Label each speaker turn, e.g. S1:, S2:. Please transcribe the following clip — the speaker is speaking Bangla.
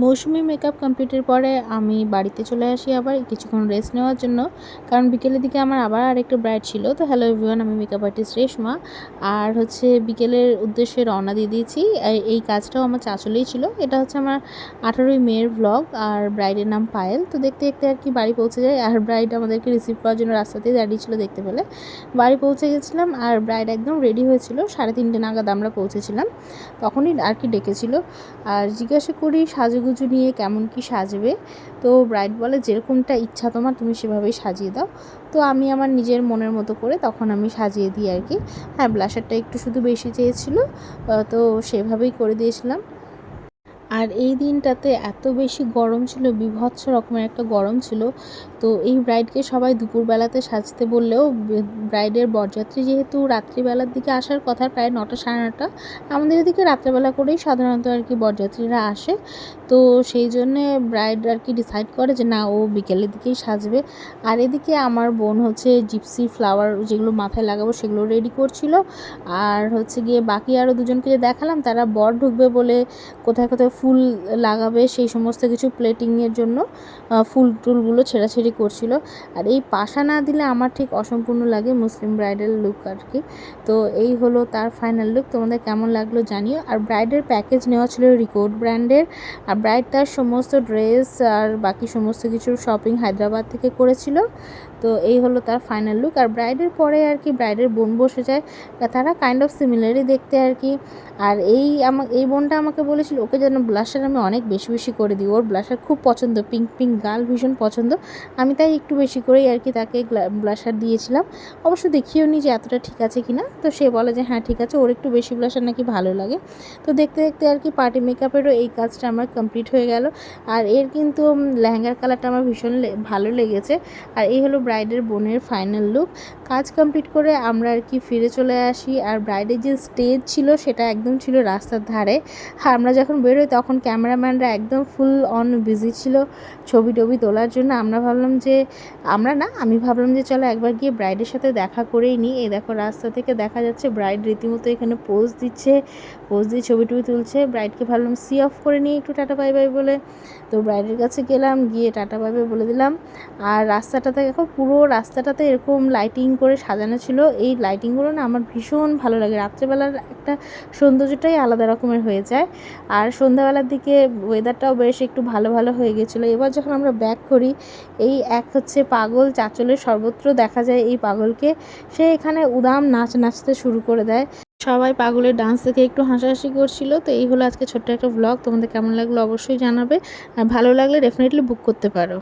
S1: মৌসুমি মেকআপ কমপ্লিটের পরে আমি বাড়িতে চলে আসি আবার কিছুক্ষণ রেস্ট নেওয়ার জন্য। কারণ বিকেলের দিকে আমার আবার আরেকটা ব্রাইড ছিল। তো হ্যালো এভরিওয়ান আমি মেকআপ আর্টিস্ট রেশমা। আর হচ্ছে বিকেলের উদ্দেশ্যে রওনা দিয়ে দিয়েছি। এই- কাজটাও আমার চাচলেই ছিল। এটা হচ্ছে আমার আঠারোই মেয়ের ব্লগ আর ব্রাইডের নাম পায়েল। তো দেখতে দেখতে আর কি বাড়ি পৌঁছে যায়। আর ব্রাইড আমাদেরকে রিসিভ করার জন্য রাস্তাতেই দাঁড়িয়ে ছিল দেখতে পেলে। বাড়ি পৌঁছে গেছিলাম আর ব্রাইড একদম রেডি হয়েছিল। সাড়ে তিনটে নাগাদ আমরা পৌঁছেছিলাম। তখনই আর কি ডেকেছিল। আর জিজ্ঞাসা করি, সাজুগুজু নিয়ে কেমন কি সাজবে। তো ব্রাইড বলে, যেরকমটা ইচ্ছা তোমার, তুমি সেভাবেই সাজিয়ে দাও। তো আমি আমার নিজের মনের মতো করে তখন আমি সাজিয়ে দিই আর কি। হ্যাঁ ব্লাশারটা একটু শুধু বেশি চেয়েছিল তো সেভাবেই করে দিয়েছিলাম। আর এই দিনটাতে এত বেশি গরম ছিল, বিভৎস রকমের একটা গরম ছিল। তো এই ব্রাইডকে সবাই দুপুরবেলাতে সাজতে বললেও ব্রাইডের বরযাত্রী যেহেতু রাত্রিবেলার দিকে আসার কথা প্রায় নটা সাড়ে নটা, আমাদের এদিকে রাত্রেবেলা করেই সাধারণত আর কি বরযাত্রীরা আসে। তো সেই জন্যে ব্রাইড আর কি ডিসাইড করে যে না, ও বিকেলের দিকেই সাজবে। আর এদিকে আমার বোন হচ্ছে জিপসি ফ্লাওয়ার যেগুলো মাথায় লাগাবো সেগুলো রেডি করছিল। আর হচ্ছে গিয়ে বাকি আরও দুজনকে যে দেখালাম, তারা বর ঢুকবে বলে কোথায় কোথায় ফুল লাগাবে সেই সমস্ত কিছু প্লেটিংয়ের জন্য ফুল টুলগুলো ছেঁড়াছেড়ি করছিল। আর এই পাশা না দিলে আমার ঠিক অসম্পূর্ণ লাগে মুসলিম ব্রাইডাল লুক আর কি তো এই হলো তার ফাইনাল লুক তোমাদের কেমন লাগল জানিও। আর ব্রাইডের প্যাকেজ নেওয়া ছিল রিকোড ব্র্যান্ডের আর ব্রাইড তার সমস্ত ড্রেস আর বাকি সমস্ত কিছুর শপিং হায়দ্রাবাদ থেকে করেছিল। তো এই হলো তার ফাইনাল লুক আর ব্রাইডের পরে আর কি ব্রাইডের বোন বসে যায়। তারা কাইন্ড অফ সিমিলারই দেখতে আর কি আর এই আমা, এই বোনটা আমাকে বলেছিল, ওকে যেন ব্লাশার আমি অনেক বেশি বেশি করে দিই। ওর ব্লাশার খুব পছন্দ পিঙ্ক পিঙ্ক গাল ভীষণ পছন্দ। আমি তাই একটু বেশি করেই আর কি তাকে ব্লাশার দিয়েছিলাম। অবশ্য দেখিও নি যে এতটা ঠিক আছে কি না। তো সে বলে যে হ্যাঁ ঠিক আছে, ওর একটু বেশি ব্লাশার নাকি ভালো লাগে। তো দেখতে দেখতে আর কি পার্টি মেকআপেরও এই কাজটা আমার কমপ্লিট হয়ে গেল। আর এর কিন্তু লেহেঙ্গার কালারটা আমার ভীষণ ভালো লেগেছে। আর এই হলো ব্রাইডের বোনের ফাইনাল লুক কাজ কমপ্লিট করে আমরা আর কি ফিরে চলে আসি। আর ব্রাইডের যে স্টেজ ছিল, সেটা একদম ছিল রাস্তার ধারে। আর আমরা যখন বেরোই তখন ক্যামেরাম্যানরা একদম ফুল অন বিজি ছিল ছবি টবি তোলার জন্য। আমরা ভাবলাম যে, আমরা না, আমি ভাবলাম যে চলো একবার গিয়ে ব্রাইডের সাথে দেখা করেই নিই। এই দেখো রাস্তা থেকে দেখা যাচ্ছে ব্রাইড রীতিমতো এখানে পোজ দিচ্ছে পোজ দিয়ে ছবি টবি তুলছে। ব্রাইডকে ভাবলাম সি অফ করে নিয়ে একটু টাটা বাই বাই বলে। তো ব্রাইডের কাছে গেলাম, গিয়ে টাটা বাই বাই বলে দিলাম। আর রাস্তাটাতে দেখো পুরো রাস্তাটাতে এরকম লাইটিং করে সাজানো ছিল। এই লাইটিংগুলো না আমার ভীষণ ভালো লাগে। রাত্রেবেলার একটা সৌন্দর্যটাই আলাদা রকমের হয়ে যায়। আর সন্ধ্যাবেলার দিকে ওয়েদারটাও বেশ একটু ভালো ভালো হয়ে গেছিল। এবার যখন আমরা ব্যাক করি, এই এক হচ্ছে পাগল চাঁচলের সর্বত্র দেখা যায় এই পাগলকে। সে এখানে উদাম নাচ নাচতে শুরু করে দেয়। সবাই পাগলের ডান্স দেখে একটু হাসাহাসি করছিল। তো এই হলো আজকে ছোট্ট একটা ভ্লগ তোমাদের কেমন লাগল অবশ্যই জানাবে। আর ভালো লাগলে ডেফিনেটলি বুক করতে পারো।